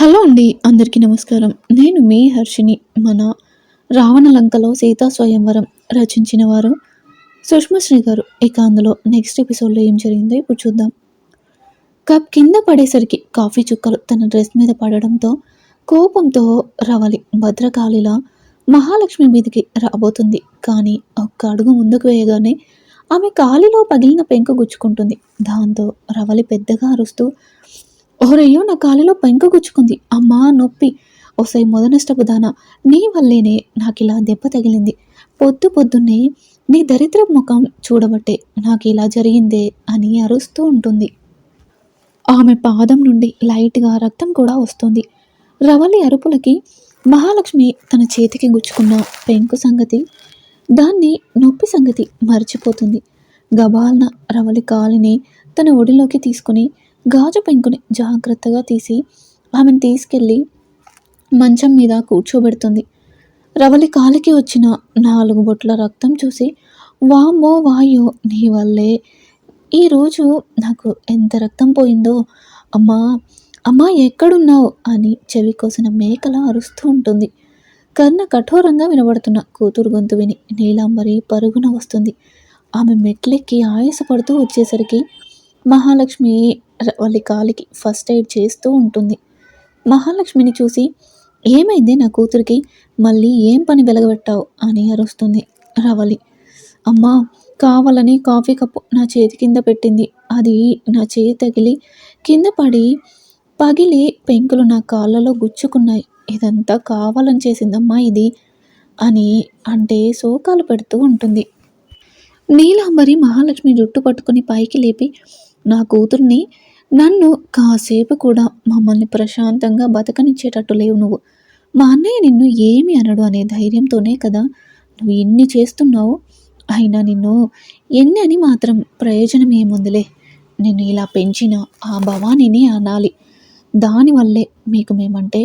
Hello అండి అందరికీ నమస్కారం. నేను మీ హర్షిని మన రావణ లంకలో సీతా స్వయంవరం రచించిన వారు సుష్మశ్రీ గారు. ఇక అందులో నెక్స్ట్ ఎపిసోడ్లో ఏం జరిగిందో ఇప్పుడు చూద్దాం. కప్ కింద పడేసరికి కాఫీ చుక్కలు తన డ్రెస్ మీద పడడంతో కోపంతో రవలి భద్రకాళిలా మహాలక్ష్మి మీదకి రాబోతుంది. కానీ ఒక్క అడుగు ముందుకు వేయగానే ఆమె కాలిలో పగిలిన పెంకు గుచ్చుకుంటుంది. దాంతో రవలి పెద్దగా అరుస్తూ ఓరయ్యో నా కాలిలో పెంకు గుచ్చుకుంది. అమ్మా నొప్పి. ఓసై మొదనష్టపు దాన నీ వల్లేనే నాకు ఇలా దెబ్బ తగిలింది. పొద్దు పొద్దున్నే నీ దరిద్ర ముఖం చూడబట్టే నాకు ఇలా జరిగిందే అని అరుస్తూ ఉంటుంది. ఆమె పాదం నుండి లైట్గా రక్తం కూడా వస్తుంది. రవలి అరుపులకి మహాలక్ష్మి తన చేతికి గుచ్చుకున్న పెంకు సంగతి దాన్ని నొప్పి సంగతి మర్చిపోతుంది. గబాల్న రవలి కాలిని తన ఒడిలోకి తీసుకుని గాజు పెంకుని జాగ్రత్తగా తీసి ఆమెను తీసుకెళ్ళి మంచం మీద కూర్చోబెడుతుంది. రవలి కాలికి వచ్చిన నాలుగు బొట్ల రక్తం చూసి వామ్మో వాయో నీ వల్లే. ఈరోజు నాకు ఎంత రక్తం పోయిందో అమ్మా అమ్మా ఎక్కడున్నావు? అని చెవి కోసిన మేకల అరుస్తూ ఉంటుంది. కర్ణ కఠోరంగా వినబడుతున్న కూతురు గొంతు విని నీలాంబరి పరుగున వస్తుంది. ఆమె మెట్లెక్కి ఆయాసపడుతూ వచ్చేసరికి మహాలక్ష్మి వాళ్ళ కాలికి ఫస్ట్ ఎయిడ్ చేస్తూ ఉంటుంది. మహాలక్ష్మిని చూసి ఏమైంది నా కూతురికి? మళ్ళీ ఏం పని వెలగబెట్టావు? అని అరుస్తుంది రవలి. అమ్మా కావాలని కాఫీ కప్పు నా చేతి కింద పెట్టింది. అది నా చేయి తగిలి కింద పడి పగిలి పెంకులు నా కాళ్ళలో గుచ్చుకున్నాయి. ఇదంతా కావాలని చేసిందమ్మా ఇది అని అంటే శోకాలు పెడుతూ ఉంటుంది. నీలాంబరి మహాలక్ష్మి జుట్టు పట్టుకుని పైకి లేపి నా కూతుర్ని నన్ను కాసేపు కూడా మమ్మల్ని ప్రశాంతంగా బతకనిచ్చేటట్టు లేవు నువ్వు. మా అన్నయ్య నిన్ను ఏమి అనడు అనే ధైర్యంతోనే కదా నువ్వు ఎన్ని చేస్తున్నావు అయినా నిన్ను ఎన్ని అని మాత్రం ప్రయోజనం ఏముందిలే. నిన్ను ఇలా పెంచిన ఆ భవానీని అనాలి. దానివల్లే మీకు మేమంటే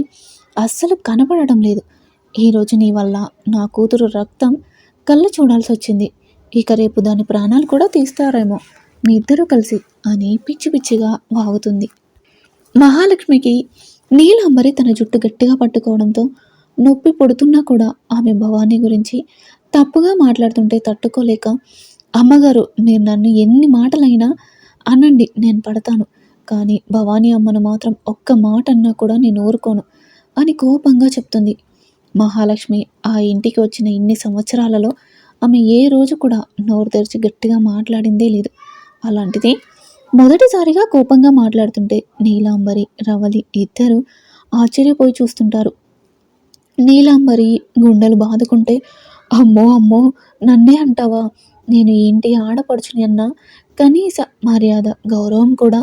అస్సలు కనపడటం లేదు. ఈరోజు నీ వల్ల నా కూతురు రక్తం కళ్ళు చూడాల్సి వచ్చింది ఇక రేపు దాని ప్రాణాలు కూడా తీస్తారేమో. మీ ఇద్దరూ కలిసి అని పిచ్చి పిచ్చిగా వాగుతుంది. మహాలక్ష్మికి నీలాంబరి తన జుట్టు గట్టిగా పట్టుకోవడంతో నొప్పి పొడుతున్నా కూడా ఆమె భవానీ గురించి తప్పుగా మాట్లాడుతుంటే తట్టుకోలేక అమ్మగారు మీరు నన్ను ఎన్ని మాటలైనా అనండి నేను పడతాను. కానీ భవానీ అమ్మను మాత్రం ఒక్క మాట అన్నా కూడా నేను ఊరుకోను అని కోపంగా చెప్తుంది. మహాలక్ష్మి ఆ ఇంటికి వచ్చిన ఇన్ని సంవత్సరాలలో ఆమె ఏ రోజు కూడా నోరు తెరిచి గట్టిగా మాట్లాడిందే లేదు. అలాంటిది మొదటిసారిగా కోపంగా మాట్లాడుతుంటే నీలాంబరి రవలి ఇద్దరు ఆశ్చర్యపోయి చూస్తుంటారు. నీలాంబరి గుండెలు బాదుకుంటే అమ్మో అమ్మో నన్నే అంటావా? నేను ఏంటి ఆడపడుచుని అన్నా కనీస మర్యాద గౌరవం కూడా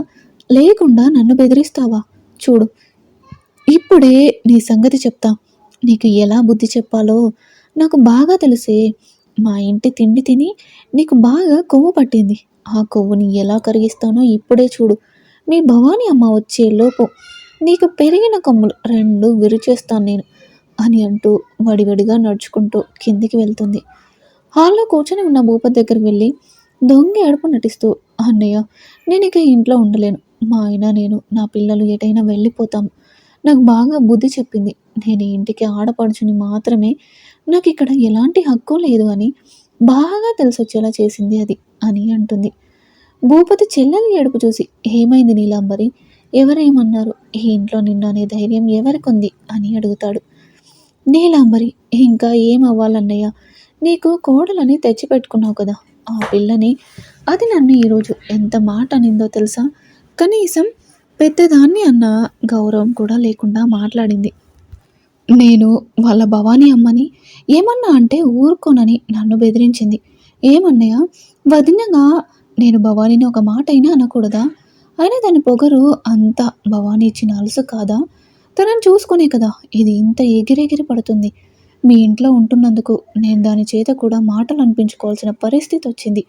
లేకుండా నన్ను బెదిరిస్తావా? చూడు ఇప్పుడే నీ సంగతి చెప్తా. నీకు ఎలా బుద్ధి చెప్పాలో నాకు బాగా తెలిసే. మా ఇంటి తిండి తిని నీకు బాగా కొవ్వు పట్టింది. ఆ కొవ్వుని ఎలా కరిగిస్తానో ఇప్పుడే చూడు. మీ భవానీ అమ్మ వచ్చే లోపు నీకు పెరిగిన కొమ్ములు రెండు విరిచేస్తాను నేను అని అంటూ వడివడిగా నడుచుకుంటూ కిందికి వెళ్తుంది. హాల్లో కూర్చొని ఉన్న భూపతి దగ్గరికి వెళ్ళి దొంగ ఏడుపు నటిస్తూ అన్నయ్య నేను ఇక ఇంట్లో ఉండలేను. మా ఆయన నేను నా పిల్లలు ఎటైనా వెళ్ళిపోతాం. నాకు బాగా బుద్ధి చెప్పింది. నేను ఇంటికి ఆడపడుచుని మాత్రమే నాకు ఇక్కడ ఎలాంటి హక్కు లేదు అని బాగా తెలిసొచ్చేలా చేసింది అది. అని అంటుంది. భూపతి చెల్లెలి ఏడుపు చూసి ఏమైంది నీలాంబరి? ఎవరేమన్నారు? ఈ ఇంట్లో నిన్ననే ధైర్యం ఎవరికుంది? అని అడుగుతాడు. నీలాంబరి ఇంకా ఏం అవ్వాలన్నయ్య నీకు కోడలని తెచ్చిపెట్టుకున్నావు కదా ఆ పిల్లని? అది నన్ను ఈరోజు ఎంత మాట అనిందో తెలుసా? కనీసం పెద్దదాన్ని అన్న గౌరవం కూడా లేకుండా మాట్లాడింది. నేను వాళ్ళ భవానీ అమ్మని ఏమన్నా అంటే ఊరుకోనని నన్ను బెదిరించింది. ఏమన్నయ్య? వదినగా నేను భవానీని ఒక మాట అయినా అనకూడదా? అయినా దాని పొగరు అంతా భవానీ ఇచ్చిన అలసు కాదా? తనని చూసుకునే కదా ఇది ఇంత ఎగిరెగిరి పడుతుంది. మీ ఇంట్లో ఉంటున్నందుకు నేను దాని చేత కూడా మాటలు అనిపించుకోవాల్సిన పరిస్థితి వచ్చింది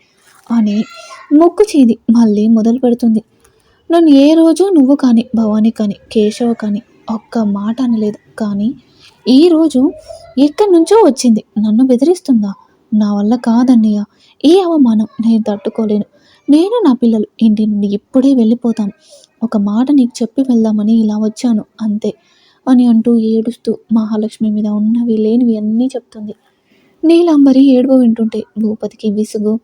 అని మొక్కు చీది మళ్ళీ మొదలు పెడుతుంది. నన్ను ఏ రోజు నువ్వు కానీ భవానీ కానీ కేశవ కానీ ఒక్క మాట అనలేదు. కానీ ఈరోజు ఎక్కడి నుంచో వచ్చింది. నన్ను బెదిరిస్తుందా? నా వల్ల కాదన్నయ్య. ఏ అవమానం? నేను తట్టుకోలేను. నేను నా పిల్లలు ఇంటి నుండి ఇప్పుడే వెళ్ళిపోతాం. ఒక మాట నీకు చెప్పి వెళ్దామని ఇలా వచ్చాను. అంతే. అని అంటూ ఏడుస్తూ మహాలక్ష్మి మీద ఉన్నవి లేనివి అన్నీ చెప్తుంది. నీలాంబరి ఏడుపు వింటుంటే భూపతికి విసుగు.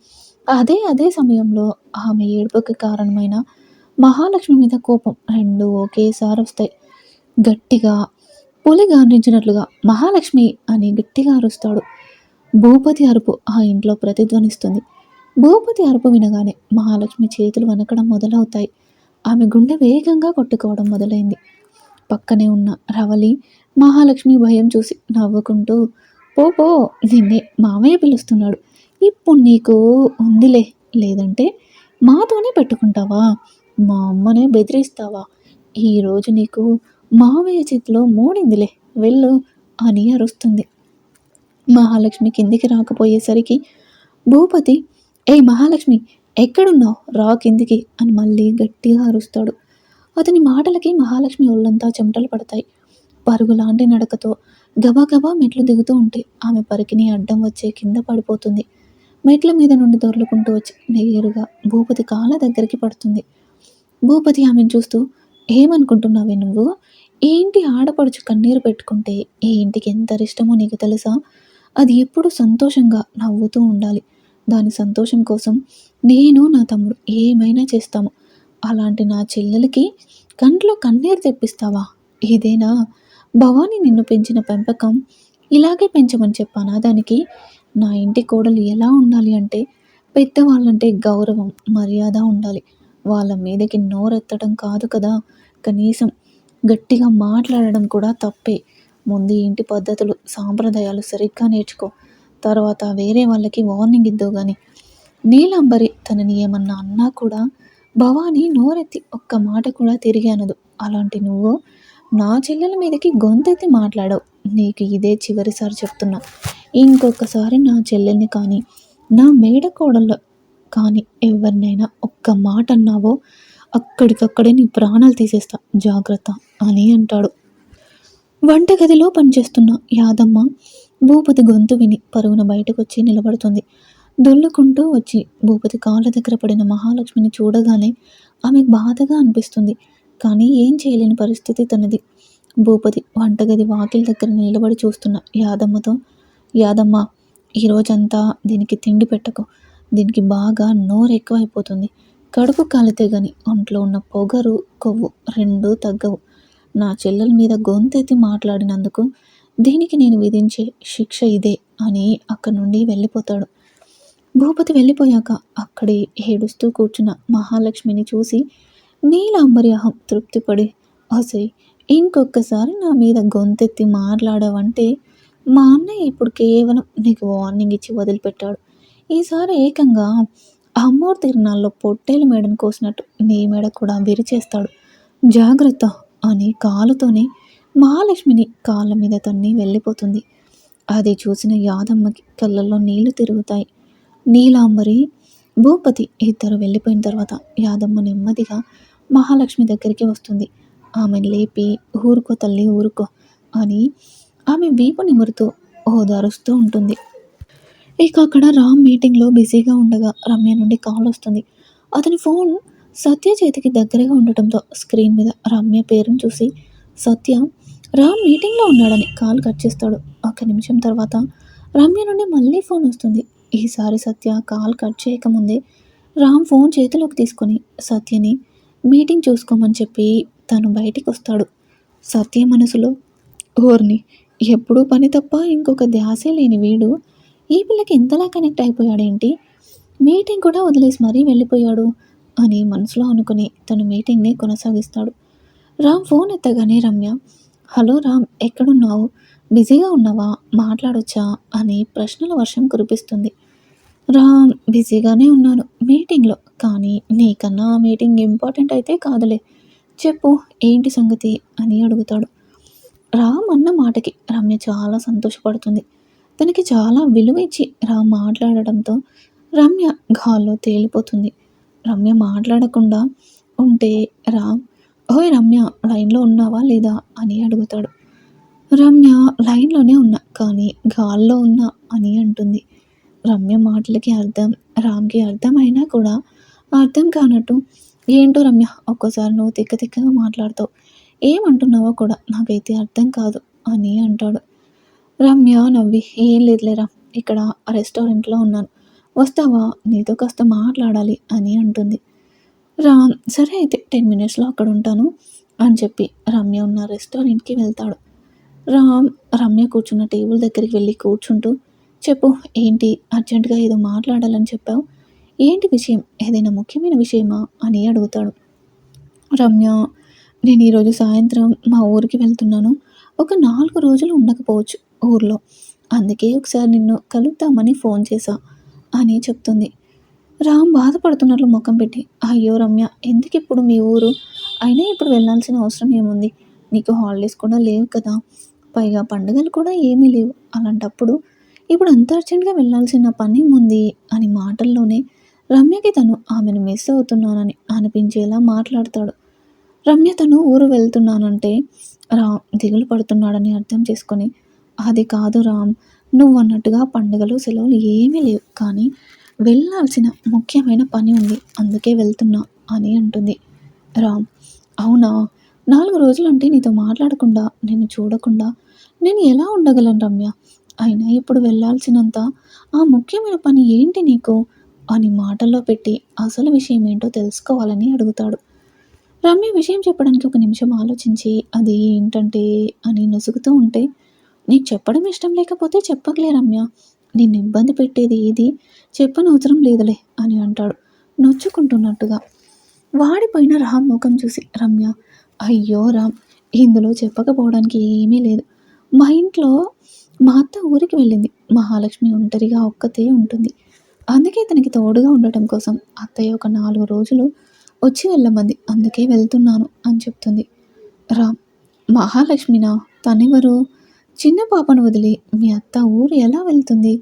అదే అదే సమయంలో ఆమె ఏడుపుకి కారణమైన మహాలక్ష్మి మీద కోపం రెండు ఒకేసారి వస్తాయి. గట్టిగా పులి గాంధించినట్లుగా మహాలక్ష్మి అని గట్టిగా అరుస్తాడు. భూపతి అరుపు ఆ ఇంట్లో ప్రతిధ్వనిస్తుంది. భూపతి అరుపు వినగానే మహాలక్ష్మి చేతులు వనకడం మొదలవుతాయి. ఆమె గుండె వేగంగా కొట్టుకోవడం మొదలైంది. పక్కనే ఉన్న రవలి మహాలక్ష్మి భయం చూసి నవ్వుకుంటూ పో పో నిన్నే మామయ్య పిలుస్తున్నాడు. ఇప్పుడు నీకు ఉందిలే లేదంటే మాతోనే పెట్టుకుంటావా? మా అమ్మనే బెదిరిస్తావా? ఈరోజు నీకు మావయ్య చేతిలో మూడిందిలే వెళ్ళు అని అరుస్తుంది. మహాలక్ష్మి కిందికి రాకపోయేసరికి భూపతి ఏ మహాలక్ష్మి ఎక్కడున్నావు? రా కిందికి అని మళ్ళీ గట్టిగా అరుస్తాడు. అతని మాటలకి మహాలక్ష్మి ఒళ్ళంతా చెమటలు పడతాయి. పరుగులాంటి నడకతో గబాగబా మెట్లు దిగుతూ ఉంటే ఆమె పరికిని అడ్డం వచ్చే కింద పడిపోతుంది. మెట్ల మీద నుండి దొర్లుకుంటూ వచ్చి నేరుగా భూపతి కాళ్ళ దగ్గరికి పడుతుంది. భూపతి ఆమెను చూస్తూ ఏమనుకుంటున్నావే నువ్వు? ఏంటి ఆడపడుచు కన్నీరు పెట్టుకుంటే? ఈ ఇంటికి ఎంత ఇష్టమో నీకు తెలుసా? అది ఎప్పుడు సంతోషంగా నవ్వుతూ ఉండాలి. దాని సంతోషం కోసం నేను నా తమ్ముడు ఏమైనా చేస్తాము. అలాంటి నా చెల్లెలకి కంట్లో కన్నీరు తెప్పిస్తావా? ఇదేనా? భవానీ నిన్ను పెంచిన పెంపకం ఇలాగే పెంచమని చెప్పానా? దానికి నా ఇంటి కోడలు ఎలా ఉండాలి అంటే పెద్దవాళ్ళంటే గౌరవం మర్యాద ఉండాలి. వాళ్ళ మీదకి నోరెత్తడం కాదు కదా. కనీసం గట్టిగా మాట్లాడడం కూడా తప్పే. ముందు ఇంటి పద్ధతులు సాంప్రదాయాలు సరిగ్గా నేర్చుకో. తర్వాత వేరే వాళ్ళకి వార్నింగ్ ఇద్దో కానీ నీలంబరి తనని ఏమన్నా అన్నా కూడా భవానీ నోరెత్తి ఒక్క మాట కూడా తిరిగి అనదు. అలాంటి నువ్వు నా చెల్లెల మీదకి గొంతెత్తి మాట్లాడవు. నీకు ఇదే చివరిసారి చెప్తున్నా. ఇంకొకసారి నా చెల్లెల్ని కానీ నా మేడ కోడళ్ళు కానీ ఎవరినైనా ఒక్క మాట అన్నావో అక్కడికక్కడే నీ ప్రాణాలు తీసేస్తా. జాగ్రత్త అని అంటాడు. వంటగదిలో పనిచేస్తున్న యాదమ్మ భూపతి గొంతు విని పరుగున బయటకొచ్చి నిలబడుతుంది. దొల్లుకుంటూ వచ్చి భూపతి కాళ్ళ దగ్గర పడిన మహాలక్ష్మిని చూడగానే ఆమెకు బాధగా అనిపిస్తుంది. కానీ ఏం చేయలేని పరిస్థితి తనది. భూపతి వంటగది వాకిలి దగ్గర నిలబడి చూస్తున్న యాదమ్మతో యాదమ్మ ఈరోజంతా దీనికి తిండి పెట్టకు. దీనికి బాగా నోరు ఎక్కువైపోతుంది. కడుపు కాలితే గాని ఒంట్లో ఉన్న పొగరు కొవ్వు రెండూ తగ్గవు. నా చెల్లెల మీద గొంతెత్తి మాట్లాడినందుకు దీనికి నేను విధించే శిక్ష ఇదే అని అక్కడి నుండి వెళ్ళిపోతాడు. భూపతి వెళ్ళిపోయాక అక్కడే ఏడుస్తూ కూర్చున్న మహాలక్ష్మిని చూసి నీలాంబరి అహం తృప్తిపడి అసై ఇంకొకసారి నా మీద గొంతెత్తి మాట్లాడావంటే మా అన్నయ్య ఇప్పుడు కేవలం నీకు వార్నింగ్ ఇచ్చి వదిలిపెట్టాడు. ఈసారి ఏకంగా అమ్మోరు తిరునాళ్ళలో పొట్టేలు మేడను కోసినట్టు నీ మేడ కూడా విరిచేస్తాడు. జాగ్రత్త అని కాలుతోనే మహాలక్ష్మిని కాళ్ళ మీద తన్ని వెళ్ళిపోతుంది. అది చూసిన యాదమ్మకి కళ్ళల్లో నీళ్ళు తిరుగుతాయి. నీలాంబరి భూపతి ఇద్దరు వెళ్ళిపోయిన తర్వాత యాదమ్మ నెమ్మదిగా మహాలక్ష్మి దగ్గరికి వస్తుంది. ఆమె లేపి ఊరుకో తల్లి ఊరుకో అని ఆమె వీపు నిమురుతూ ఓదారుస్తూ ఉంటుంది. ఇక అక్కడ రామ్ మీటింగ్లో బిజీగా ఉండగా రమ్య నుండి కాల్ వస్తుంది. అతని ఫోన్ సత్య చేతికి దగ్గరగా ఉండటంతో స్క్రీన్ మీద రమ్య పేరును చూసి సత్య రామ్ మీటింగ్లో ఉన్నాడని కాల్ కట్ చేస్తాడు. ఒక నిమిషం తర్వాత రమ్య నుండి మళ్ళీ ఫోన్ వస్తుంది. ఈసారి సత్య కాల్ కట్ చేయకముందే రామ్ ఫోన్ చేతిలోకి తీసుకొని సత్యని మీటింగ్ చూసుకోమని చెప్పి తను బయటికి వస్తాడు సత్య మనసులో ఓర్ని ఎప్పుడూ పని తప్ప ఇంకొక ధ్యాసే లేని వీడు. ఈ పిల్లకి ఇంతలా కనెక్ట్ అయిపోయాడేంటి? మీటింగ్ కూడా వదిలేసి మరీ వెళ్ళిపోయాడు. అని మనసులో అనుకుని తన మీటింగ్ని కొనసాగిస్తాడు. రామ్ ఫోన్ ఎత్తగానే రమ్య హలో రామ్ ఎక్కడున్నావు? బిజీగా ఉన్నావా? మాట్లాడొచ్చా? అని ప్రశ్నల వర్షం కురిపిస్తుంది. రామ్ బిజీగానే ఉన్నాను మీటింగ్లో కానీ నీకన్నా ఆ మీటింగ్ ఇంపార్టెంట్ అయితే కాదులే. చెప్పు ఏంటి సంగతి? అని అడుగుతాడు. రామ్ అన్న మాటకి రమ్య చాలా సంతోషపడుతుంది. తనకి చాలా విలువ ఇచ్చి రామ్ మాట్లాడడంతో రమ్య గాల్లో తేలిపోతుంది. రమ్య మాట్లాడకుండా ఉంటే రామ్ ఓయ్ రమ్య లైన్లో ఉన్నావా లేదా అని అడుగుతాడు. రమ్య లైన్లోనే ఉన్నా కానీ గాల్లో ఉన్నా అని అంటుంది. రమ్య మాటలకి అర్థం రామ్కి అర్థమైనా కూడా అర్థం కానట్టు ఏంటో రమ్య ఒక్కోసారి నువ్వు తిక్క తిక్కగా మాట్లాడతావు. ఏమంటున్నావో కూడా నాకైతే అర్థం కాదు అని అంటాడు. రమ్య నవ్వి ఏం లేదులేరా ఇక్కడ రెస్టారెంట్లో ఉన్నాను. వస్తావా? నీతో కాస్త మాట్లాడాలి అని అంటుంది. రామ్ సరే అయితే టెన్ మినిట్స్లో అక్కడ ఉంటాను అని చెప్పి రమ్య ఉన్న రెస్టారెంట్కి వెళ్తాడు. రామ్ రమ్య కూర్చున్న టేబుల్ దగ్గరికి వెళ్ళి కూర్చుంటూ చెప్పు ఏంటి? అర్జెంటుగా ఏదో మాట్లాడాలని చెప్పావు? ఏంటి విషయం? ఏదైనా ముఖ్యమైన విషయమా? అని అడుగుతాడు. రమ్య నేను ఈరోజు సాయంత్రం మా ఊరికి వెళ్తున్నాను. ఒక నాలుగు రోజులు ఉండకపోవచ్చు ఊర్లో. అందుకే ఒకసారి నిన్ను కలుద్దామని ఫోన్ చేశాను అని చెప్తుంది. రామ్ బాధపడుతున్నట్లు ముఖం పెట్టి అయ్యో రమ్య ఎందుకు ఇప్పుడు మీ ఊరు? అయినా ఇప్పుడు వెళ్ళాల్సిన అవసరం ఏముంది? నీకు హాలిడేస్ కూడా లేవు కదా. పైగా పండుగలు కూడా ఏమీ లేవు. అలాంటప్పుడు ఇప్పుడు అంత అర్జెంట్గా వెళ్ళాల్సిన పని ఉంది అని మాటల్లోనే రమ్యకి తను ఆమెను మిస్ అవుతున్నానని అనిపించేలా మాట్లాడతాడు. రమ్య తను ఊరు వెళ్తున్నానంటే రామ్ దిగులు పడుతున్నాడని అర్థం చేసుకొని అది కాదు రామ్ నువ్వు అన్నట్టుగా పండుగలు సెలవులు ఏమీ లేవు. కానీ వెళ్ళాల్సిన ముఖ్యమైన పని ఉంది. అందుకే వెళ్తున్నా అని అంటుంది. రామ్ అవునా? నాలుగు రోజులంటే నీతో మాట్లాడకుండా నేను చూడకుండా నేను ఎలా ఉండగలను రమ్య? అయినా ఇప్పుడు వెళ్ళాల్సినంత ఆ ముఖ్యమైన పని ఏంటి నీకు? అని మాటల్లో పెట్టి అసలు విషయం ఏంటో తెలుసుకోవాలని అడుగుతాడు. రమ్య విషయం చెప్పడానికి ఒక నిమిషం ఆలోచించి అది ఏంటంటే అని నొసుగుతూ ఉంటే నీకు చెప్పడం ఇష్టం లేకపోతే చెప్పకలే రమ్య. నిన్ను ఇబ్బంది పెట్టేది ఏది? చెప్పనవసరం లేదులే అని అంటాడు. నొచ్చుకుంటున్నట్టుగా. వాడిపోయిన రామ్ ముఖం చూసి రమ్య అయ్యో రామ్ ఇందులో చెప్పకపోవడానికి ఏమీ లేదు. మా ఇంట్లో మా అత్త ఊరికి వెళ్ళింది. మహాలక్ష్మి ఒంటరిగా ఒక్కతే ఉంటుంది. అందుకే తనకి తోడుగా ఉండటం కోసం అత్తయ్య ఒక నాలుగు రోజులు వచ్చి వెళ్ళమంది. అందుకే వెళ్తున్నాను అని చెప్తుంది. రామ్ మహాలక్ష్మినా? తనెవరు? చిన్న పాపను వదిలి మీ అత్త ఊరు ఎలా వెళ్తుంది?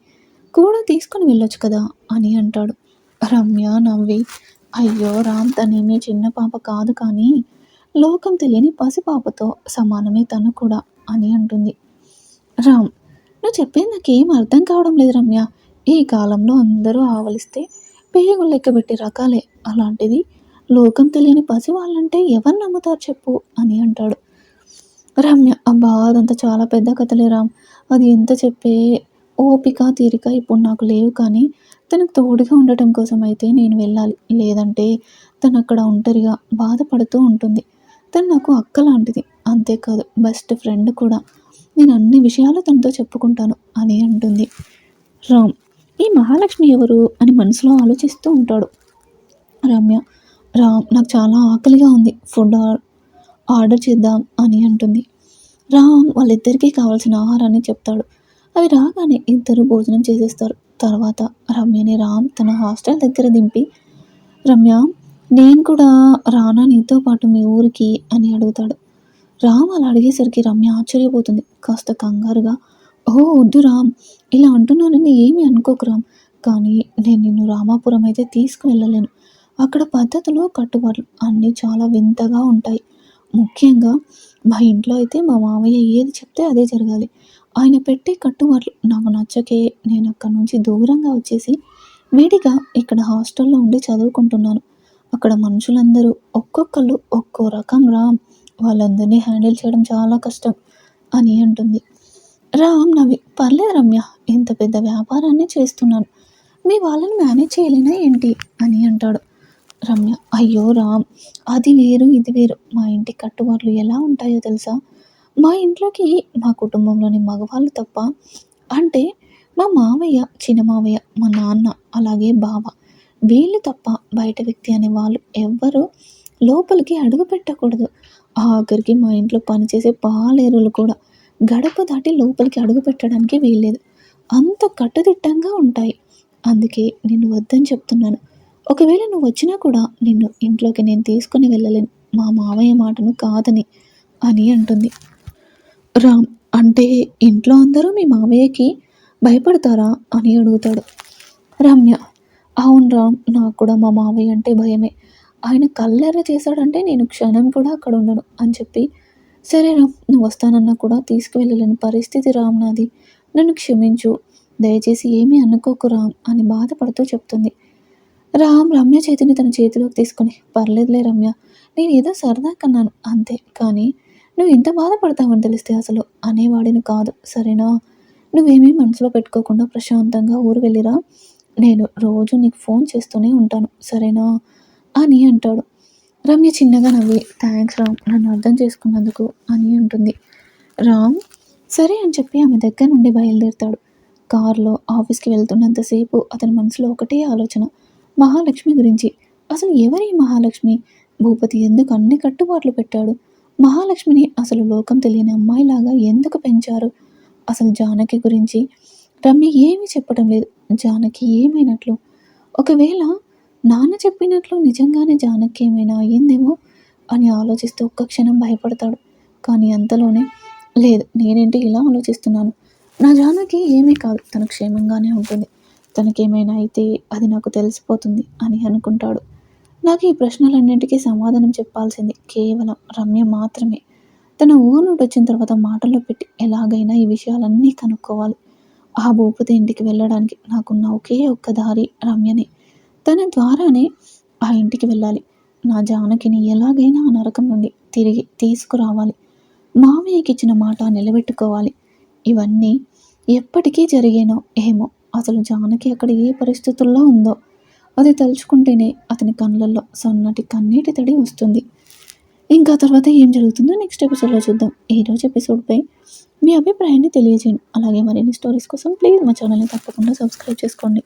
కూడా తీసుకుని వెళ్ళొచ్చు కదా అని అంటాడు. రమ్య నవ్వి అయ్యో రామ్ తనేమీ చిన్న పాప కాదు కానీ లోకం తెలియని పసిపాపతో సమానమే తను కూడా అని అంటుంది. రామ్ నువ్వు చెప్పేది నాకేం అర్థం కావడం లేదు రమ్య. ఈ కాలంలో అందరూ ఆవలిస్తే పేగులు లెక్కబెట్టే రకాలే. అలాంటిది లోకం తెలియని పసి వాళ్ళంటే ఎవరు నమ్ముతారు చెప్పు అని అంటాడు. రమ్య అబ్బా అదంతా చాలా పెద్ద కథలే రామ్. అది ఎంత చెప్పే ఓపిక తీరిక ఇప్పుడు నాకు లేవు కానీ తనకు తోడుగా ఉండటం కోసం అయితే నేను వెళ్ళాలి. లేదంటే తను అక్కడ ఒంటరిగా బాధపడుతూ ఉంటుంది. తను నాకు అక్క లాంటిది. అంతేకాదు బెస్ట్ ఫ్రెండ్ కూడా. నేను అన్ని విషయాలు తనతో చెప్పుకుంటాను అని అంటుంది. రామ్ ఈ మహాలక్ష్మి ఎవరు? అని మనసులో ఆలోచిస్తూ ఉంటాడు. రమ్య రామ్ నాకు చాలా ఆకలిగా ఉంది. ఫుడ్ ఆర్డర్ చేద్దాం అని అంటుంది. రామ్ వాళ్ళిద్దరికీ కావాల్సిన ఆహారాన్ని చెప్తాడు. అవి రాగానే ఇద్దరు భోజనం చేసేస్తారు. తర్వాత రమ్యని రామ్ తన హాస్టల్ దగ్గర దింపి రమ్య నేను కూడా రానా నీతో పాటు మీ ఊరికి అని అడుగుతాడు. రామ్ అలా అడిగేసరికి రమ్య ఆశ్చర్యపోతుంది. కాస్త కంగారుగా ఓ వద్దు రామ్. ఇలా అంటున్నానని ఏమీ అనుకోకు రామ్. కానీ నేను నిన్ను రామాపురం అయితే తీసుకువెళ్ళలేను. అక్కడ పద్ధతులు కట్టుబాట్లు అన్నీ చాలా వింతగా ఉంటాయి. ముఖ్యంగా మా ఇంట్లో అయితే మా మామయ్య ఏది చెప్తే అదే జరగాలి. ఆయన పెట్టే కట్టుబాట్లు నాకు నచ్చకే నేను అక్కడ నుంచి దూరంగా వచ్చేసి విడిగా ఇక్కడ హాస్టల్లో ఉండి చదువుకుంటున్నాను. అక్కడ మనుషులందరూ ఒక్కొక్కళ్ళు ఒక్కో రకం రామ్ వాళ్ళందరినీ హ్యాండిల్ చేయడం చాలా కష్టం అని అంటుంది. రామ్ నవి పర్లేదు రమ్య ఇంత పెద్ద వ్యాపారాన్ని చేస్తున్నాను. మీ వాళ్ళని మేనేజ్ చేయలేనా ఏంటి? అని అంటాడు. రమ్య అయ్యో రామ్ అది వేరు ఇది వేరు. మా ఇంటి కట్టుబాట్లు ఎలా ఉంటాయో తెలుసా? మా ఇంట్లోకి మా కుటుంబంలోని మగవాళ్ళు తప్ప అంటే మా మావయ్య చిన్న మావయ్య మా నాన్న అలాగే బావ. వీళ్ళు తప్ప బయట వ్యక్తి అనే వాళ్ళు ఎవ్వరూ లోపలికి అడుగు పెట్టకూడదు. ఆఖరికి మా ఇంట్లో పనిచేసే పాలేరులు కూడా గడప దాటి లోపలికి అడుగు పెట్టడానికి వీల్లేదు. అంత కట్టుదిట్టంగా ఉంటాయి. అందుకే నేను వద్దని చెప్తున్నాను. ఒకవేళ నువ్వు వచ్చినా కూడా నిన్ను ఇంట్లోకి నేను తీసుకుని వెళ్ళలేను. మా మావయ్య మాటను కాదని అని అంటుంది. రామ్ అంటే ఇంట్లో అందరూ మీ మావయ్యకి భయపడతారా అని అడుగుతాడు. రమ్య అవును రామ్ నాకు కూడా మా మావయ్య అంటే భయమే. ఆయన కళ్ళెర్ర చేశాడంటే నేను క్షణం కూడా అక్కడ ఉండను అని చెప్పి సరే రామ్ నువ్వు వస్తానన్నా కూడా తీసుకువెళ్ళలేని పరిస్థితి రామ్ నాది నన్ను క్షమించు దయచేసి ఏమీ అనుకోకు రామ్ అని బాధపడుతూ చెప్తుంది. రామ్ రమ్య చేతిని తన చేతిలోకి తీసుకుని పర్లేదులే రమ్య నేను ఏదో సరదా కన్నాను అంతే. కానీ నువ్వు ఇంత బాధపడతావని తెలిస్తే అసలు అనేవాడిని కాదు. సరేనా? నువ్వేమీ మనసులో పెట్టుకోకుండా ప్రశాంతంగా ఊరు వెళ్ళిరా. నేను రోజు నీకు ఫోన్ చేస్తూనే ఉంటాను సరేనా? అని అంటాడు. రమ్య చిన్నగా నవ్వి థ్యాంక్స్ రామ్ నన్ను అర్థం చేసుకున్నందుకు అని అంటుంది. రామ్ సరే అని చెప్పి ఆమె దగ్గర నుండి బయలుదేరుతాడు. కారులో ఆఫీస్కి వెళ్తున్నంతసేపు అతని మనసులో ఒకటే ఆలోచన మహాలక్ష్మి గురించి. అసలు ఎవరి మహాలక్ష్మి? భూపతి ఎందుకు అన్ని కట్టుబాట్లు పెట్టాడు? మహాలక్ష్మిని అసలు లోకం తెలియని అమ్మాయిలాగా ఎందుకు పెంచారు? అసలు జానకి గురించి రమ్య ఏమీ చెప్పడం లేదు. జానకి ఏమైనట్లు? ఒకవేళ నాన్న చెప్పినట్లు నిజంగానే జానకి ఏమైనా అయ్యిందేమో అని ఆలోచిస్తూ ఒక్క క్షణం భయపడతాడు. కానీ అంతలోనే లేదు నేనేంటి ఇలా ఆలోచిస్తున్నాను. నా జానకి ఏమీ కాదు తను క్షేమంగానే ఉంటుంది. తనకేమైనా అయితే అది నాకు తెలిసిపోతుంది అని అనుకుంటాడు. నాకు ఈ ప్రశ్నలన్నింటికీ సమాధానం చెప్పాల్సింది కేవలం రమ్య మాత్రమే. తన ఊరు వచ్చిన తర్వాత మాటల్లో పెట్టి ఎలాగైనా ఈ విషయాలన్నీ కనుక్కోవాలి. ఆ భూపతి ఇంటికి వెళ్ళడానికి నాకున్న ఒకే ఒక్క దారి రమ్యనే. తన ద్వారానే ఆ ఇంటికి వెళ్ళాలి. నా జానకిని ఎలాగైనా ఆ నరకం నుండి తిరిగి తీసుకురావాలి. మామయ్యకి ఇచ్చిన మాట నిలబెట్టుకోవాలి. ఇవన్నీ ఎప్పటికీ జరిగేనో ఏమో అసలు జానకి అక్కడ ఏ పరిస్థితుల్లో ఉందో. అది తలుచుకుంటేనే అతని కళ్ళల్లో సన్నటి కన్నీటి తడి వస్తుంది. ఇంకా తర్వాత ఏం జరుగుతుందో నెక్స్ట్ ఎపిసోడ్లో చూద్దాం. ఈ రోజు ఎపిసోడ్పై మీ అభిప్రాయాన్ని తెలియజేయండి. అలాగే మరిన్ని స్టోరీస్ కోసం ప్లీజ్ మా ఛానల్ని తప్పకుండా సబ్స్క్రైబ్ చేసుకోండి.